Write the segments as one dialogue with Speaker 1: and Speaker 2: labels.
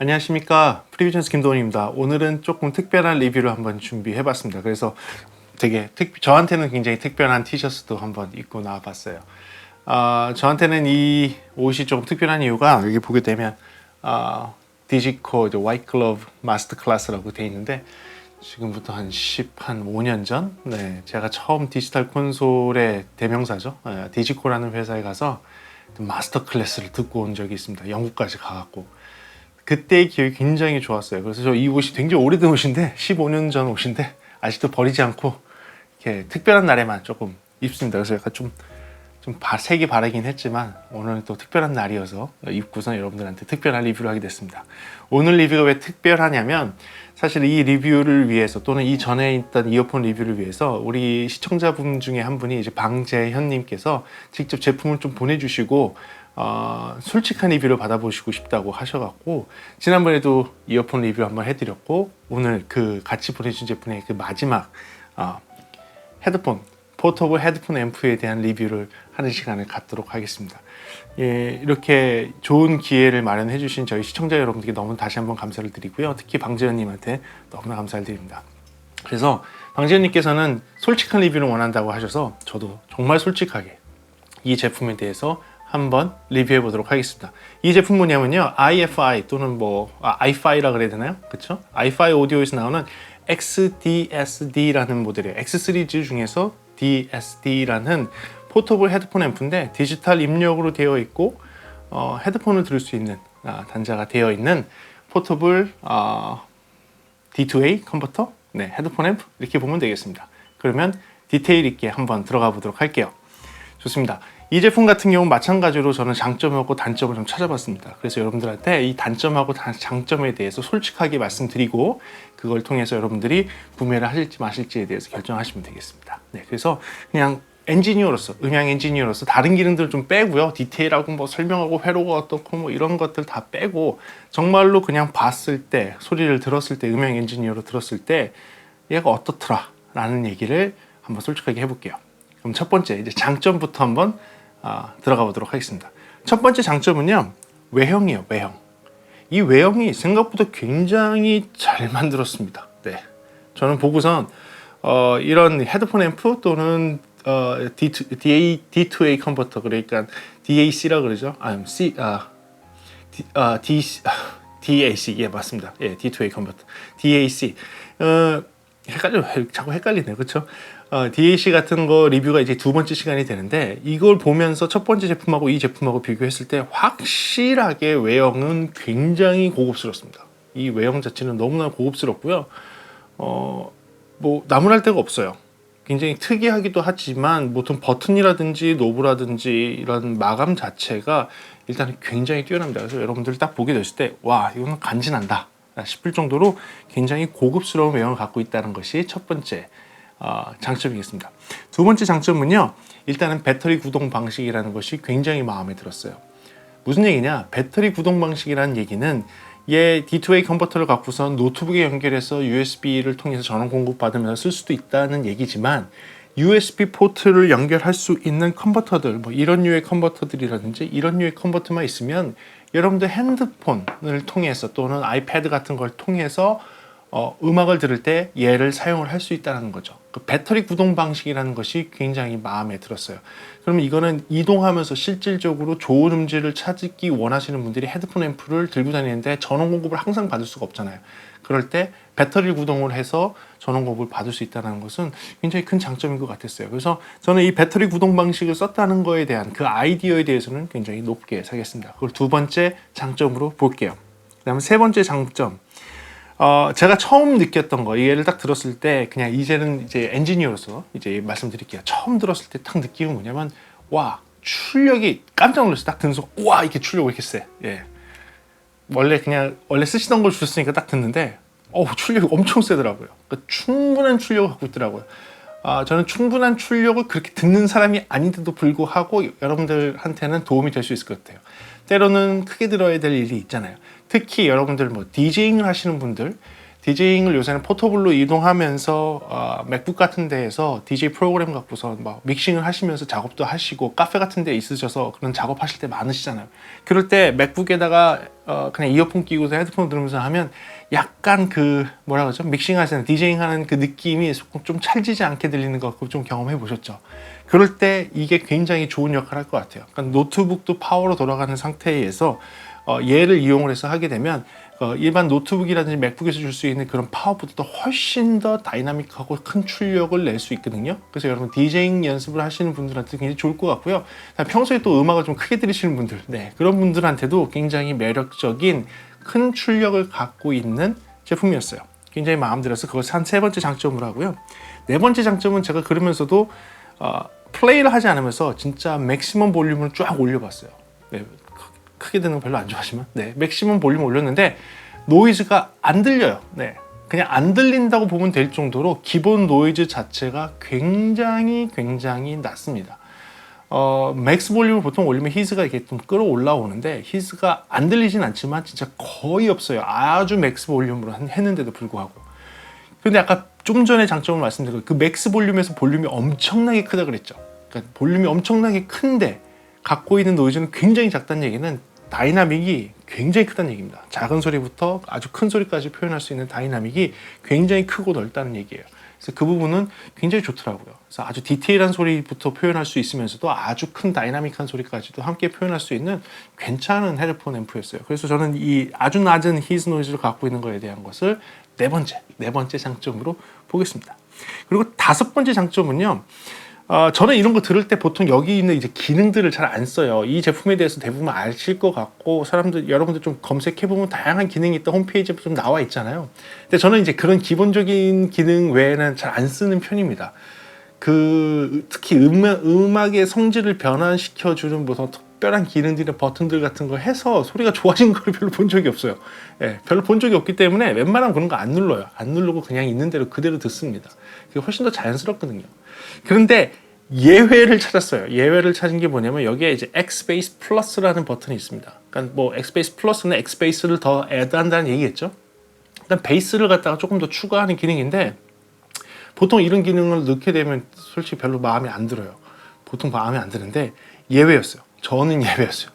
Speaker 1: 안녕하십니까 프리뷰전스 김도훈입니다. 오늘은 조금 특별한 리뷰를 한번 준비해 봤습니다. 그래서 되게 특, 저한테는 굉장히 특별한 티셔츠도 한번 입고 나와 봤어요. 아, 저한테는 이 옷이 조금 특별한 이유가 여기 보게 되면 아, 디지코 화이트 글러브 마스터 클래스라고 돼 있는데 지금부터 한 10, 한 5년 전, 네, 제가 처음 디지털 콘솔의 대명사죠. 예, 디지코라는 회사에 가서 마스터 클래스를 듣고 온 적이 있습니다. 영국까지 가갖고. 그때의 기억이 굉장히 좋았어요. 그래서 저 이 옷이 굉장히 오래된 옷인데 15년 전 옷인데 아직도 버리지 않고 이렇게 특별한 날에만 조금 입습니다. 그래서 약간 좀, 좀 바- 색이 바르긴 했지만 오늘은 또 특별한 날이어서 입고선 여러분들한테 특별한 리뷰를 하게 됐습니다. 오늘 리뷰가 왜 특별하냐면 사실 이 리뷰를 위해서 또는 이 전에 있던 이어폰 리뷰를 위해서 우리 시청자분 중에 한 분이 이제 방재현님께서 직접 제품을 좀 보내주시고 어, 솔직한 리뷰를 받아보시고 싶다고 하셔갖고 지난번에도 이어폰 리뷰 한번 해드렸고 오늘 그 같이 보내준 제품의 그 마지막 어, 헤드폰 포터블 헤드폰 앰프에 대한 리뷰를 하는 시간을 갖도록 하겠습니다. 예, 이렇게 좋은 기회를 마련해 주신 저희 시청자 여러분들께 너무 다시 한번 감사를 드리고요. 특히 방재현님한테 너무나 감사를 드립니다. 그래서 방재현님께서는 솔직한 리뷰를 원한다고 하셔서 저도 정말 솔직하게 이 제품에 대해서 한번 리뷰해 보도록 하겠습니다. 이 제품 뭐냐면요. IFI 또는 뭐 아, i5라 그래야 되나요? 그렇죠? i5 오디오에서 나오는 XDSD라는 모델이에요. X 시리즈 중에서 DSD라는 포터블 헤드폰 앰프인데 디지털 입력으로 되어 있고 어, 헤드폰을 들을 수 있는 아, 단자가 되어 있는 포터블 어, D2A 컨버터, 네, 헤드폰 앰프 이렇게 보면 되겠습니다. 그러면 디테일 있게 한번 들어가 보도록 할게요. 좋습니다. 이 제품 같은 경우 마찬가지로 저는 장점하고 단점을 좀 찾아봤습니다. 그래서 여러분들한테 이 단점하고 단- 장점에 대해서 솔직하게 말씀드리고 그걸 통해서 여러분들이 구매를 하실지 마실지에 대해서 결정하시면 되겠습니다. 네, 그래서 그냥 엔지니어로서 음향 엔지니어로서 다른 기능들 좀 빼고요. 디테일하고 뭐 설명하고 회로가 어떻고 뭐 이런 것들 다 빼고 정말로 그냥 봤을 때 소리를 들었을 때 음향 엔지니어로 들었을 때 얘가 어떻더라라는 얘기를 한번 솔직하게 해볼게요. 그럼 첫 번째 이제 장점부터 한번 아, 들어가 보도록 하겠습니다. 첫 번째 장점은요 외형이에요. 외형. 이 외형이 생각보다 굉장히 잘 만들었습니다. 네, 저는 보고선 어, 이런 헤드폰 앰프 또는 어, D2, DA, D2A 컨버터 그러니까 DAC라 그러죠. 아, C, 아, D, 아, D, 아, DAC 예 맞습니다. 예 D2A 컨버터 DAC 어, 헷갈려 자꾸 헷갈리네 그렇죠? 어, DAC 같은 거 리뷰가 이제 두 번째 시간이 되는데 이걸 보면서 첫 번째 제품하고 이 제품하고 비교했을 때 확실하게 외형은 굉장히 고급스럽습니다. 이 외형 자체는 너무나 고급스럽고요. 어, 뭐 나무랄 데가 없어요. 굉장히 특이하기도 하지만 보통 버튼이라든지 노브라든지 이런 마감 자체가 일단은 굉장히 뛰어납니다. 그래서 여러분들 딱 보게 됐을 때 와 이거는 간지난다 싶을 정도로 굉장히 고급스러운 외형을 갖고 있다는 것이 첫 번째 어, 장점이겠습니다. 두 번째 장점은요. 일단은 배터리 구동 방식이라는 것이 굉장히 마음에 들었어요. 무슨 얘기냐? 배터리 구동 방식이라는 얘기는 얘 D2A 컨버터를 갖고선 노트북에 연결해서 USB를 통해서 전원 공급 받으면서 쓸 수도 있다는 얘기지만 USB 포트를 연결할 수 있는 컨버터들, 뭐 이런 류의 컨버터들이라든지 이런 류의 컨버터만 있으면 여러분들 핸드폰을 통해서 또는 아이패드 같은 걸 통해서 어, 음악을 들을 때 얘를 사용을 할 수 있다는 거죠. 그 배터리 구동 방식이라는 것이 굉장히 마음에 들었어요. 그러면 이거는 이동하면서 실질적으로 좋은 음질을 찾기 원하시는 분들이 헤드폰 앰프를 들고 다니는데 전원 공급을 항상 받을 수가 없잖아요. 그럴 때 배터리 구동을 해서 전원 공급을 받을 수 있다는 것은 굉장히 큰 장점인 것 같았어요. 그래서 저는 이 배터리 구동 방식을 썼다는 거에 대한 그 아이디어에 대해서는 굉장히 높게 사겠습니다. 그걸 두 번째 장점으로 볼게요. 그 다음에 세 번째 장점. 어, 제가 처음 느꼈던 거, 얘를 딱 들었을 때, 그냥 이제는 이제 엔지니어로서 이제 말씀드릴게요. 처음 들었을 때 딱 느낌은 뭐냐면, 와, 출력이 깜짝 놀랐어요. 딱 듣는 순간, 와, 이렇게 출력이 이렇게 세. 예. 원래 그냥, 원래 쓰시던 걸 주셨으니까 딱 듣는데, 어우, 출력이 엄청 세더라고요. 그러니까 충분한 출력을 갖고 있더라고요. 아, 저는 충분한 출력을 그렇게 듣는 사람이 아닌데도 불구하고 여러분들한테는 도움이 될 수 있을 것 같아요. 때로는 크게 들어야 될 일이 있잖아요. 특히 여러분들 뭐 디제잉을 하시는 분들, 디제잉을 요새는 포터블로 이동하면서 어, 맥북 같은 데에서 DJ 프로그램 갖고서 막 믹싱을 하시면서 작업도 하시고 카페 같은 데 있으셔서 그런 작업하실 때 많으시잖아요. 그럴 때 맥북에다가 어, 그냥 이어폰 끼고서 헤드폰 들으면서 하면 약간 그 뭐라 그러죠? 믹싱 하시는 디제잉 하는 그 느낌이 좀 찰지지 않게 들리는 거 그거 좀 경험해 보셨죠? 그럴 때 이게 굉장히 좋은 역할을 할 것 같아요. 그러니까 노트북도 파워로 돌아가는 상태에서 어, 얘를 이용을 해서 하게 되면 어, 일반 노트북이라든지 맥북에서 줄 수 있는 그런 파워보다 훨씬 더 다이나믹하고 큰 출력을 낼 수 있거든요. 그래서 여러분 디제잉 연습을 하시는 분들한테 굉장히 좋을 것 같고요. 평소에 또 음악을 좀 크게 들으시는 분들, 네 그런 분들한테도 굉장히 매력적인 큰 출력을 갖고 있는 제품이었어요. 굉장히 마음 들어서 그걸 한세 번째 장점으로 하고요. 네 번째 장점은 제가 그러면서도 어, 플레이를 하지 않으면서 진짜 맥시멈 볼륨을 쫙 올려봤어요. 네, 크- 크게 듣는 거 별로 안 좋아하지만 네, 맥시멈 볼륨 올렸는데 노이즈가 안 들려요. 네. 그냥 안 들린다고 보면 될 정도로 기본 노이즈 자체가 굉장히 굉장히 낮습니다. 어, 맥스 볼륨을 보통 올리면 히스가 이렇게 좀 끌어올라오는데 히스가 안 들리진 않지만 진짜 거의 없어요. 아주 맥스 볼륨으로 한- 했는데도 불구하고. 근데 아까 좀 전에 장점을 말씀드린 그 맥스 볼륨에서 볼륨이 엄청나게 크다 그랬죠. 그러니까 볼륨이 엄청나게 큰데 갖고 있는 노이즈는 굉장히 작다는 얘기는 다이나믹이 굉장히 크다는 얘기입니다. 작은 소리부터 아주 큰 소리까지 표현할 수 있는 다이나믹이 굉장히 크고 넓다는 얘기예요. 그래서 그 부분은 굉장히 좋더라고요. 그래서 아주 디테일한 소리부터 표현할 수 있으면서도 아주 큰 다이나믹한 소리까지도 함께 표현할 수 있는 괜찮은 헤드폰 앰프였어요. 그래서 저는 이 아주 낮은 히즈 노이즈를 갖고 있는 거에 대한 것을 네 번째, 네 번째 장점으로 보겠습니다. 그리고 다섯 번째 장점은요. 어, 저는 이런 거 들을 때 보통 여기 있는 이제 기능들을 잘 안 써요. 이 제품에 대해서 대부분 아실 것 같고 사람들 여러분들 좀 검색해 보면 다양한 기능이 있다 홈페이지에 좀 나와 있잖아요. 근데 저는 이제 그런 기본적인 기능 외에는 잘 안 쓰는 편입니다. 그 특히 음악, 음악의 성질을 변환시켜 주는 무슨 특별한 기능들이나 버튼들 같은 거 해서 소리가 좋아진 걸 별로 본 적이 없어요. 예, 별로 본 적이 없기 때문에 웬만하면 그런 거 안 눌러요. 안 누르고 그냥 있는 대로 그대로 듣습니다. 그게 훨씬 더 자연스럽거든요. 그런데 예외를 찾았어요. 예외를 찾은 게 뭐냐면 여기에 이제 Xbase 플러스라는 버튼이 있습니다. 그러니까 뭐 Xbase 플러스는 Xbase를 더 애드한다는 얘기겠죠. 일단 베이스를 갖다가 조금 더 추가하는 기능인데 보통 이런 기능을 넣게 되면 솔직히 별로 마음에 안 들어요. 보통 마음에 안 드는데 예외였어요. 저는 예외였어요.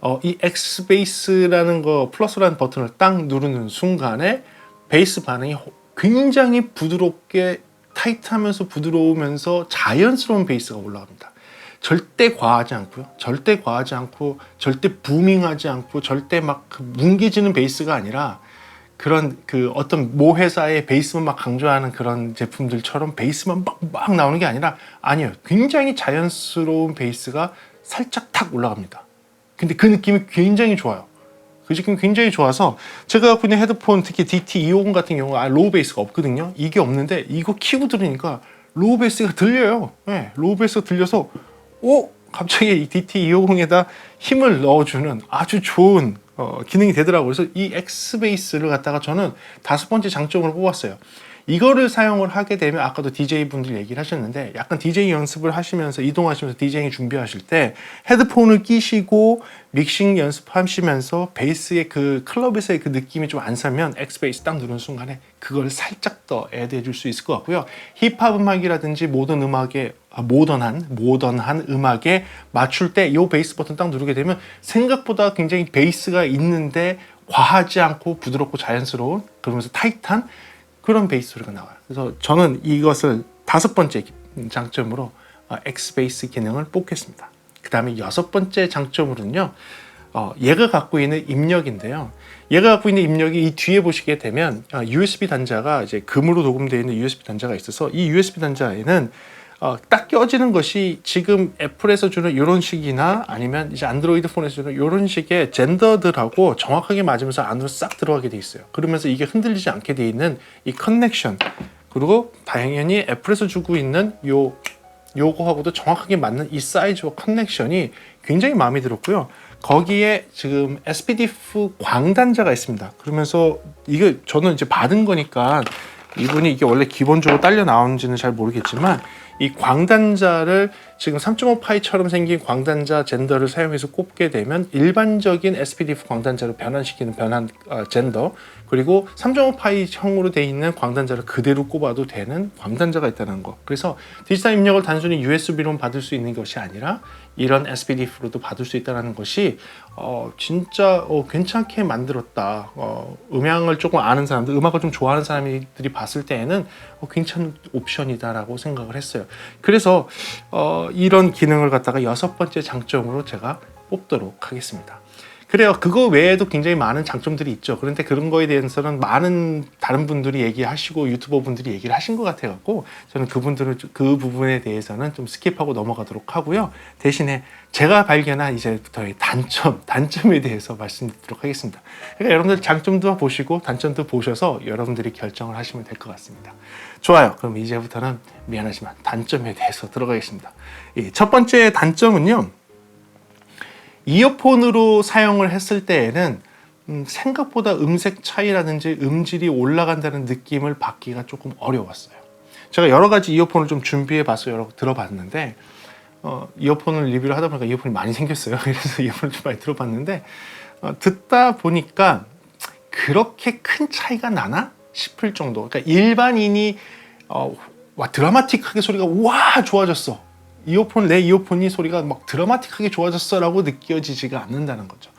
Speaker 1: 어, 이 X베이스라는 거 플러스라는 버튼을 딱 누르는 순간에 베이스 반응이 호- 굉장히 부드럽게 타이트하면서 부드러우면서 자연스러운 베이스가 올라갑니다. 절대 과하지 않고요. 절대 과하지 않고 절대 부밍하지 않고 절대 막그 뭉개지는 베이스가 아니라 그런 그 어떤 모 회사의 베이스만 막 강조하는 그런 제품들처럼 베이스만 막, 막 나오는 게 아니라 아니에요. 굉장히 자연스러운 베이스가 살짝 탁 올라갑니다. 근데 그 느낌이 굉장히 좋아요. 그 느낌이 굉장히 좋아서 제가 갖고 있는 헤드폰 특히 DT250 같은 경우 아 로우 베이스가 없거든요. 이게 없는데 이거 키고 들으니까 로우 베이스가 들려요. 네, 로우 베이스가 들려서 오 갑자기 이 DT250에다 힘을 넣어주는 아주 좋은 어, 기능이 되더라고요. 그래서 이 X 베이스를 갖다가 저는 다섯 번째 장점으로 뽑았어요. 이거를 사용을 하게 되면 아까도 DJ 분들 얘기를 하셨는데 약간 DJ 연습을 하시면서 이동하시면서 디제잉 준비하실 때 헤드폰을 끼시고 믹싱 연습하시면서 베이스의 그 클럽에서의 그 느낌이 좀안 살면 X 베이스 딱 누르는 순간에 그걸 살짝 더 애드해 줄 수 있을 것 같고요. 힙합 음악이라든지 모던 음악에 아, 모던한 모던한 음악에 맞출 때 이 베이스 버튼 딱 누르게 되면 생각보다 굉장히 베이스가 있는데 과하지 않고 부드럽고 자연스러운 그러면서 타이트한 그런 베이스 소리가 나와요. 그래서 저는 이것을 다섯 번째 장점으로 어, X 베이스 기능을 뽑겠습니다. 그 다음에 여섯 번째 장점으로는요. 어, 얘가 갖고 있는 입력인데요. 얘가 갖고 있는 입력이 이 뒤에 보시게 되면 어, USB 단자가 이제 금으로 녹음되어 있는 USB 단자가 있어서 이 USB 단자에는 어, 딱 껴지는 것이 지금 애플에서 주는 이런 식이나 아니면 이제 안드로이드 폰에서 주는 이런 식의 젠더들하고 정확하게 맞으면서 안으로 싹 들어가게 돼 있어요. 그러면서 이게 흔들리지 않게 돼 있는 이 커넥션 그리고 당연히 애플에서 주고 있는 요 요거하고도 정확하게 맞는 이 사이즈와 커넥션이 굉장히 마음에 들었고요. 거기에 지금 SPDF 광단자가 있습니다. 그러면서 이게 저는 이제 받은 거니까 이분이 이게 원래 기본적으로 딸려 나오는지는 잘 모르겠지만 이 광단자를 지금 3.5 파이처럼 생긴 광단자 젠더를 사용해서 꼽게 되면 일반적인 SPDF 광단자로 변환시키는 변환 어, 젠더 그리고 3.5파이 형으로 돼 있는 광단자를 그대로 꼽아도 되는 광단자가 있다는 거. 그래서 디지털 입력을 단순히 USB로만 받을 수 있는 것이 아니라 이런 SPDF로도 받을 수 있다는 것이 어, 진짜 어, 괜찮게 만들었다. 어, 음향을 조금 아는 사람들, 음악을 좀 좋아하는 사람들이 봤을 때에는 어, 괜찮은 옵션이다라고 생각을 했어요. 그래서 어, 이런 기능을 갖다가 여섯 번째 장점으로 제가 뽑도록 하겠습니다. 그래요. 그거 외에도 굉장히 많은 장점들이 있죠. 그런데 그런 거에 대해서는 많은 다른 분들이 얘기하시고 유튜버 분들이 얘기를 하신 것 같아 갖고 저는 그분들은 좀- 그 부분에 대해서는 좀 스킵하고 넘어가도록 하고요. 대신에 제가 발견한 이제부터의 단점, 단점에 대해서 말씀드리도록 하겠습니다. 그러니까 여러분들 장점도 보시고 단점도 보셔서 여러분들이 결정을 하시면 될 것 같습니다. 좋아요. 그럼 이제부터는 미안하지만 단점에 대해서 들어가겠습니다. 이첫 번째 단점은요. 이어폰으로 사용을 했을 때에는 음, 생각보다 음색 차이라든지 음질이 올라간다는 느낌을 받기가 조금 어려웠어요. 제가 여러 가지 이어폰을 좀 준비해 봐서 여러 들어봤는데 어, 이어폰을 리뷰를 하다 보니까 이어폰이 많이 생겼어요. 그래서 이어폰을 좀 많이 들어봤는데 어, 듣다 보니까 그렇게 큰 차이가 나나 싶을 정도. 그러니까 일반인이 어, 와 드라마틱하게 소리가 와 좋아졌어. 이어폰 내 이어폰이 소리가 막 드라마틱하게 좋아졌어라고 느껴지지가 않는다는 거죠.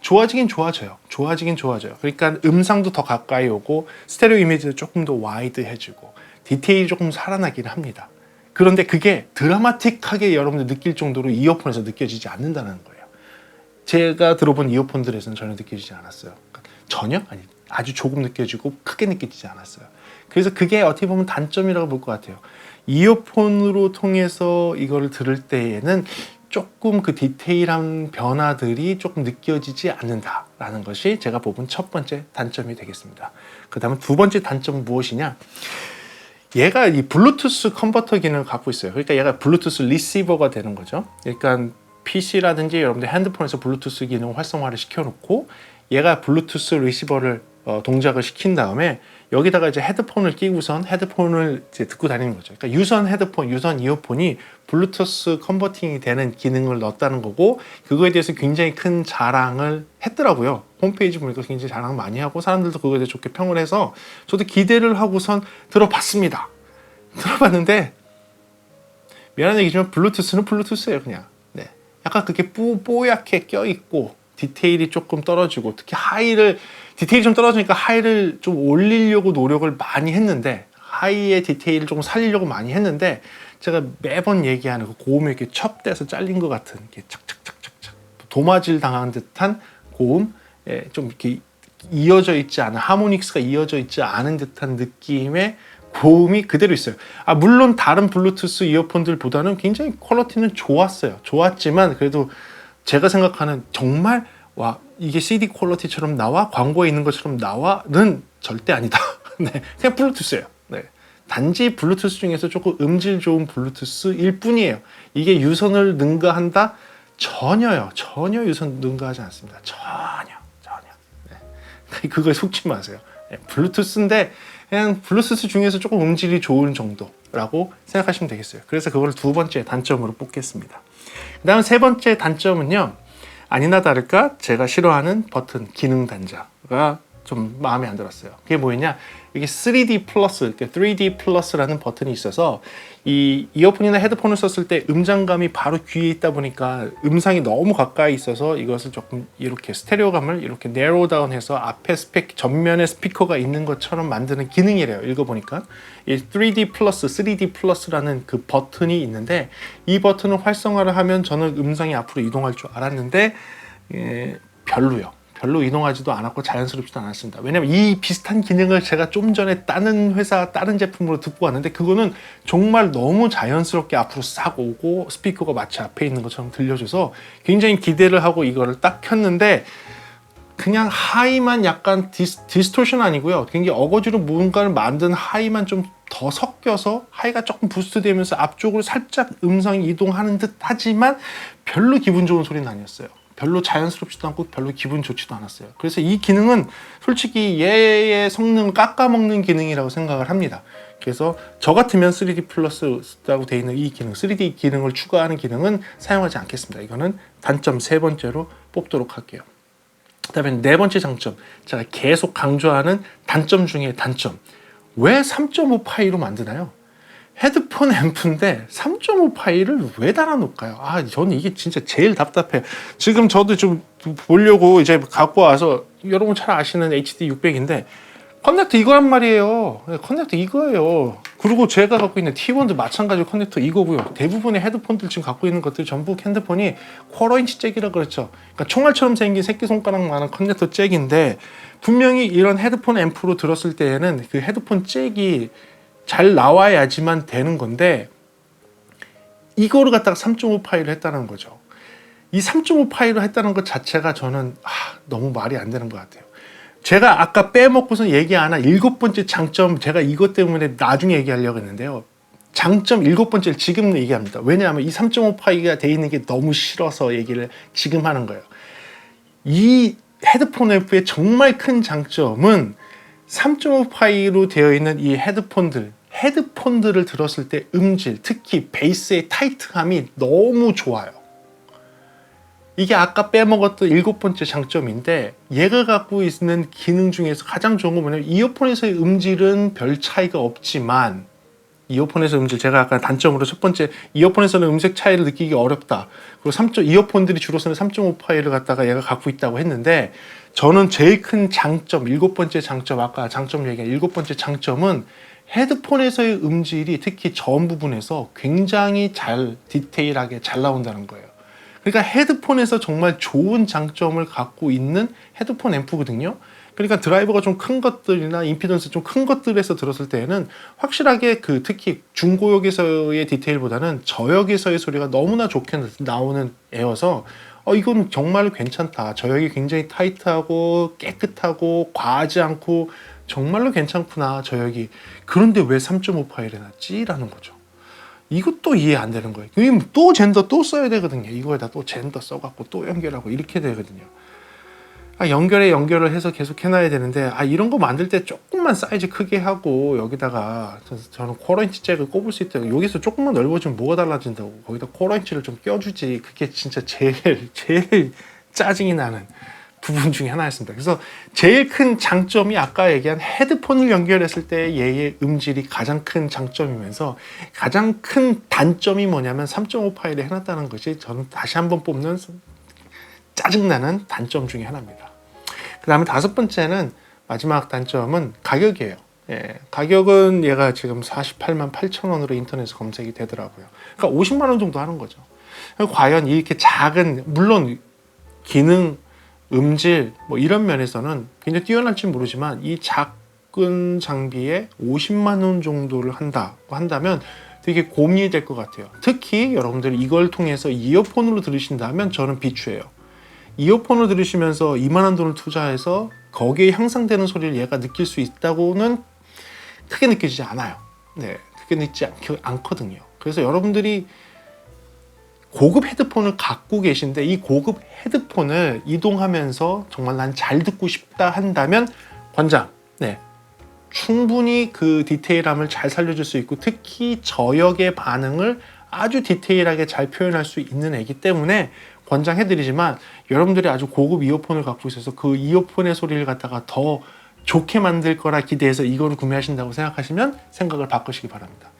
Speaker 1: 좋아지긴 좋아져요. 좋아지긴 좋아져요. 그러니까 음상도 더 가까이 오고 스테레오 이미지도 조금 더 와이드해지고 디테일이 조금 살아나긴 합니다. 그런데 그게 드라마틱하게 여러분들 느낄 정도로 이어폰에서 느껴지지 않는다는 거예요. 제가 들어본 이어폰들에서는 전혀 느껴지지 않았어요. 그러니까 전혀 아니 아주 조금 느껴지고 크게 느껴지지 않았어요. 그래서 그게 어떻게 보면 단점이라고 볼 것 같아요. 이어폰으로 통해서 이거를 들을 때에는 조금 그 디테일한 변화들이 조금 느껴지지 않는다라는 것이 제가 뽑은 첫 번째 단점이 되겠습니다. 그 다음에 두 번째 단점은 무엇이냐? 얘가 이 블루투스 컨버터 기능을 갖고 있어요. 그러니까 얘가 블루투스 리시버가 되는 거죠. 그러니까 PC라든지 여러분들 핸드폰에서 블루투스 기능을 활성화를 시켜놓고 얘가 블루투스 리시버를 어, 동작을 시킨 다음에 여기다가 이제 헤드폰을 끼고선 헤드폰을 이제 듣고 다니는 거죠. 그러니까 유선 헤드폰, 유선 이어폰이 블루투스 컨버팅이 되는 기능을 넣었다는 거고 그거에 대해서 굉장히 큰 자랑을 했더라고요. 홈페이지 보니까 굉장히 자랑 많이 하고 사람들도 그거에 대해 좋게 평을 해서 저도 기대를 하고선 들어봤습니다. 들어봤는데 미안한 얘기지만 블루투스는 블루투스예요 그냥. 네. 약간 그렇게 뽀, 뽀얗게 껴있고 디테일이 조금 떨어지고 특히 하이를 디테일이 좀 떨어지니까 하이를 좀 올리려고 노력을 많이 했는데 하이의 디테일을 조금 살리려고 많이 했는데 제가 매번 얘기하는 그 고음이 이렇게 첩돼서 잘린 것 같은 이렇게 착착착착착 도마질 당한 듯한 고음 예, 좀 이렇게 이어져 있지 않은 하모닉스가 이어져 있지 않은 듯한 느낌의 고음이 그대로 있어요. 아 물론 다른 블루투스 이어폰들보다는 굉장히 퀄리티는 좋았어요. 좋았지만 그래도 제가 생각하는 정말 와 이게 CD 퀄리티처럼 나와 광고에 있는 것처럼 나와는 절대 아니다. 네, 그냥 블루투스예요. 네. 단지 블루투스 중에서 조금 음질 좋은 블루투스일 뿐이에요. 이게 유선을 능가한다? 전혀요. 전혀 유선 능가하지 않습니다. 전혀, 전혀. 네. 그거에 속지 마세요. 네, 블루투스인데 그냥 블루투스 중에서 조금 음질이 좋은 정도라고 생각하시면 되겠어요. 그래서 그걸 두 번째 단점으로 뽑겠습니다. 그다음 세 번째 단점은요. 아니나 다를까 제가 싫어하는 버튼 기능 단자가 좀 마음에 안 들었어요. 그게 뭐였냐? 이게 3D 플러스, 3D 플러스라는 버튼이 있어서 이 이어폰이나 헤드폰을 썼을 때 음장감이 바로 귀에 있다 보니까 음상이 너무 가까이 있어서 이것을 조금 이렇게 스테레오감을 이렇게 네로 다운해서 앞에 스펙 전면에 스피커가 있는 것처럼 만드는 기능이래요. 읽어보니까 이 3D 플러스, 3D 플러스라는 그 버튼이 있는데 이 버튼을 활성화를 하면 저는 음상이 앞으로 이동할 줄 알았는데 예, 별로요. 별로 이동하지도 않았고 자연스럽지도 않았습니다. 왜냐면 이 비슷한 기능을 제가 좀 전에 다른 회사, 다른 제품으로 듣고 왔는데 그거는 정말 너무 자연스럽게 앞으로 싹 오고 스피커가 마치 앞에 있는 것처럼 들려줘서 굉장히 기대를 하고 이거를 딱 켰는데 그냥 하이만 약간 디스, 디스토션 아니고요. 굉장히 어거지로 뭔가를 만든 하이만 좀 더 섞여서 하이가 조금 부스트 되면서 앞쪽으로 살짝 음성이 이동하는 듯 하지만 별로 기분 좋은 소리는 아니었어요. 별로 자연스럽지도 않고 별로 기분 좋지도 않았어요. 그래서 이 기능은 솔직히 얘의 성능을 깎아먹는 기능이라고 생각을 합니다. 그래서 저 같으면 3D 플러스라고 되어 있는 이 기능, 3D 기능을 추가하는 기능은 사용하지 않겠습니다. 이거는 단점 세 번째로 뽑도록 할게요. 그다음에 네 번째 장점, 제가 계속 강조하는 단점 중에 단점. 왜 3.5 파이로 만드나요? 헤드폰 앰프인데 3.5 파이를 왜 달아놓을까요? 아, 저는 이게 진짜 제일 답답해요. 지금 저도 좀 보려고 이제 갖고 와서 여러분 잘 아시는 HD 600인데 커넥터 이거란 말이에요. 네, 커넥터 이거예요. 그리고 제가 갖고 있는 T1도 마찬가지로 커넥터 이거고요. 대부분의 헤드폰들 지금 갖고 있는 것들 전부 핸드폰이 쿼러 인치 잭이라 그랬죠. 그러니까 총알처럼 생긴 새끼손가락만한 커넥터 잭인데 분명히 이런 헤드폰 앰프로 들었을 때에는 그 헤드폰 잭이 잘 나와야지만 되는 건데 이거를 갖다가 3.5 파일을 했다는 거죠. 이 3.5 파일을 했다는 것 자체가 저는 아, 너무 말이 안 되는 것 같아요. 제가 아까 빼먹고서 얘기 안 한 일곱 번째 장점 제가 이것 때문에 나중에 얘기하려고 했는데요. 장점 일곱 번째를 지금 얘기합니다. 왜냐하면 이 3.5 파이가 돼 있는 게 너무 싫어서 얘기를 지금 하는 거예요. 이 헤드폰 앰프의 정말 큰 장점은 3.5 파이로 되어 있는 이 헤드폰들, 헤드폰들을 들었을 때 음질, 특히 베이스의 타이트함이 너무 좋아요. 이게 아까 빼먹었던 일곱 번째 장점인데 얘가 갖고 있는 기능 중에서 가장 좋은 건 뭐냐면 이어폰에서의 음질은 별 차이가 없지만 이어폰에서 음질 제가 아까 단점으로 첫 번째 이어폰에서는 음색 차이를 느끼기 어렵다. 그리고 3. 이어폰들이 주로서는 3.5 파일을 갖다가 얘가 갖고 있다고 했는데 저는 제일 큰 장점 일곱 번째 장점 아까 장점 얘기한 일곱 번째 장점은 헤드폰에서의 음질이 특히 전 부분에서 굉장히 잘 디테일하게 잘 나온다는 거예요. 그러니까 헤드폰에서 정말 좋은 장점을 갖고 있는 헤드폰 앰프거든요. 그러니까 드라이버가 좀 큰 것들이나 임피던스 좀 큰 것들에서 들었을 때에는 확실하게 그 특히 중고역에서의 디테일보다는 저역에서의 소리가 너무나 좋게 나오는 애여서 어 이건 정말 괜찮다. 저역이 굉장히 타이트하고 깨끗하고 과하지 않고 정말로 괜찮구나 저역이. 그런데 왜 3.5 파일에 놨지 라는 거죠. 이것도 이해 안 되는 거예요. 또 젠더 또 써야 되거든요. 이거에다 또 젠더 써갖고 또 연결하고 이렇게 되거든요. 아, 연결에 연결을 해서 계속 해놔야 되는데 아 이런 거 만들 때 조금만 사이즈 크게 하고 여기다가 저, 저는 코어인치 잭을 꼽을 수 있다. 여기서 조금만 넓어지면 뭐가 달라진다고 거기다 코어인치를 좀 껴주지. 그게 진짜 제일 제일 짜증이 나는 부분 중에 하나였습니다. 그래서 제일 큰 장점이 아까 얘기한 헤드폰을 연결했을 때 얘의 음질이 가장 큰 장점이면서 가장 큰 단점이 뭐냐면 3.5 파일에 해놨다는 것이 저는 다시 한번 뽑는 짜증나는 단점 중에 하나입니다. 그 다음에 다섯 번째는 마지막 단점은 가격이에요. 예, 가격은 얘가 지금 48만 8천 원으로 인터넷에 검색이 되더라고요. 그러니까 50만 원 정도 하는 거죠. 과연 이렇게 작은 물론 기능, 음질 뭐 이런 면에서는 굉장히 뛰어날지 모르지만 이 작은 장비에 50만 원 정도를 한다고 한다면 되게 고민이 될 것 같아요. 특히 여러분들이 이걸 통해서 이어폰으로 들으신다면 저는 비추해요. 이어폰을 들으시면서 2만원 돈을 투자해서 거기에 향상되는 소리를 얘가 느낄 수 있다고는 크게 느끼지 않아요. 네, 크게 느끼지 않, 않거든요. 그래서 여러분들이 고급 헤드폰을 갖고 계신데 이 고급 헤드폰을 이동하면서 정말 난 잘 듣고 싶다 한다면 권장, 네, 충분히 그 디테일함을 잘 살려줄 수 있고 특히 저역의 반응을 아주 디테일하게 잘 표현할 수 있는 애기 때문에 권장해드리지만 여러분들이 아주 고급 이어폰을 갖고 있어서 그 이어폰의 소리를 갖다가 더 좋게 만들 거라 기대해서 이거를 구매하신다고 생각하시면 생각을 바꾸시기 바랍니다.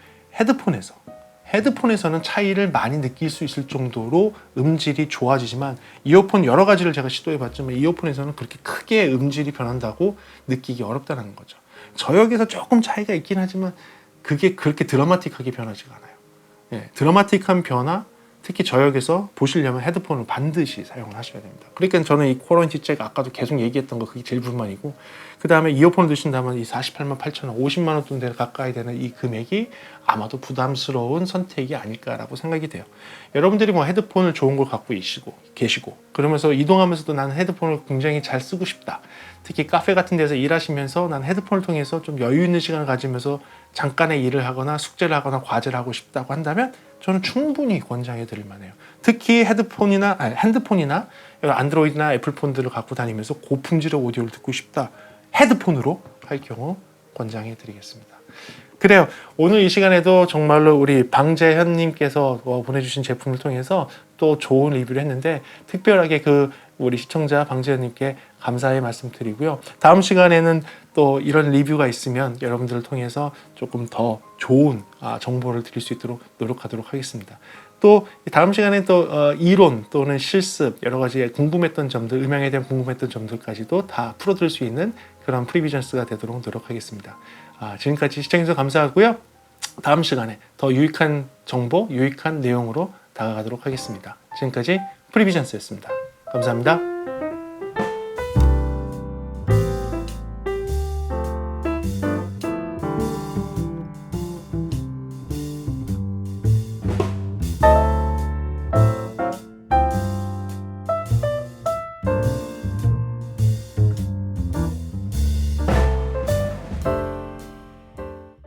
Speaker 1: 헤드폰에서 헤드폰에서는 차이를 많이 느낄 수 있을 정도로 음질이 좋아지지만 이어폰 여러 가지를 제가 시도해 봤지만 이어폰에서는 그렇게 크게 음질이 변한다고 느끼기 어렵다는 거죠. 저역에서 조금 차이가 있긴 하지만 그게 그렇게 드라마틱하게 변하지가 않아요. 예, 드라마틱한 변화 특히 저역에서 보시려면 헤드폰을 반드시 사용을 하셔야 됩니다. 그러니까 저는 이 코런티 잭 아까도 계속 얘기했던 거 그게 제일 불만이고 그 다음에 이어폰을 드신다면 이 48만 8천 원, 50만 원 정도 가까이 되는 이 금액이 아마도 부담스러운 선택이 아닐까라고 생각이 돼요. 여러분들이 뭐 헤드폰을 좋은 걸 갖고 계시고 계시고 그러면서 이동하면서도 나는 헤드폰을 굉장히 잘 쓰고 싶다. 특히 카페 같은 데서 일하시면서 난 헤드폰을 통해서 좀 여유 있는 시간을 가지면서 잠깐의 일을 하거나 숙제를 하거나 과제를 하고 싶다고 한다면 저는 충분히 권장해 드릴 만해요. 특히 헤드폰이나 아니, 핸드폰이나 안드로이드나 애플폰들을 갖고 다니면서 고품질의 오디오를 듣고 싶다. 헤드폰으로 할 경우 권장해 드리겠습니다. 그래요. 오늘 이 시간에도 정말로 우리 방재현님께서 어, 보내주신 제품을 통해서 또 좋은 리뷰를 했는데 특별하게 그 우리 시청자 방재현님께 감사의 말씀 드리고요. 다음 시간에는 또 이런 리뷰가 있으면 여러분들을 통해서 조금 더 좋은 아, 정보를 드릴 수 있도록 노력하도록 하겠습니다. 또 다음 시간에 또 어, 이론 또는 실습 여러 가지 궁금했던 점들 음향에 대한 궁금했던 점들까지도 다 풀어드릴 수 있는 그런 프리비전스가 되도록 노력하겠습니다. 아, 지금까지 시청해주셔서 감사하고요. 다음 시간에 더 유익한 정보, 유익한 내용으로 다가가도록 하겠습니다. 지금까지 프리비전스였습니다. 감사합니다.